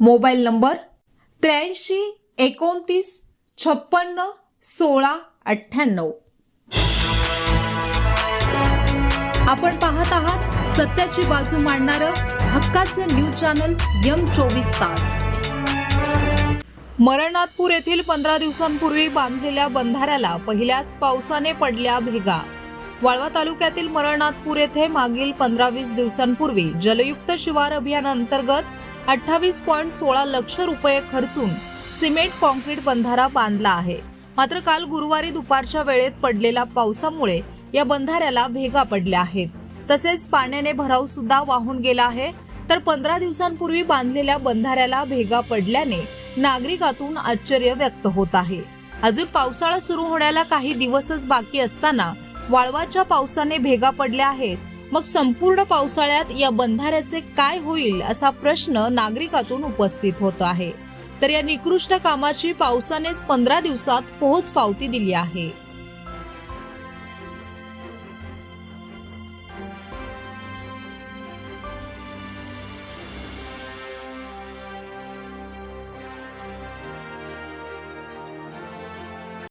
Mobile number त्र्याऐंशी एकोणतीस छप्पन्न सोळा अठ्ठ्याण्णव. आपण पाहत आहात सत्याची बाजू मांडणारं हक्काचं न्यूज चॅनल यम चोवीस तास. मरणनाथपूर येथील पंधरा दिवसांपूर्वी बांधलेल्या बंधाऱ्याला पहिल्याच पावसाने पडल्या भेगा. वाळवा तालुक्यातील मरणनाथपूर येथे मागील पंधरा वीस दिवसांपूर्वी जलयुक्त शिवार अभियानाअंतर्गत अठ्ठावीस पॉईंट सोळा लक्ष रुपये खर्चून सिमेंट कॉन्क्रीट बंधारा बांधला आहे. मात्र काल गुरुवारी दुपारच्या वेळेत पडलेल्या पावसामुळे या बंधाऱ्याला भेगा पडल्या आहेत. तसेच पाण्याने भराव सुद्धा वाहून गेला आहे. तर पंधरा दिवसांपूर्वी बांधलेल्या बंधाऱ्याला भेगा पडल्याने नागरिकातून आश्चर्य व्यक्त होत आहे. अजून पावसाळा सुरू होण्याला काही दिवसच बाकी असताना वाळवाच्या पावसाने भेगा पडल्या आहेत. मग संपूर्ण पावसाळ्यात या बंधाऱ्याचे काय होईल असा प्रश्न नागरिकातून उपस्थित होत आहे. तर या निकृष्ट कामाची पावसानेच पंधरा दिवसात पोहोच पावती दिली आहे.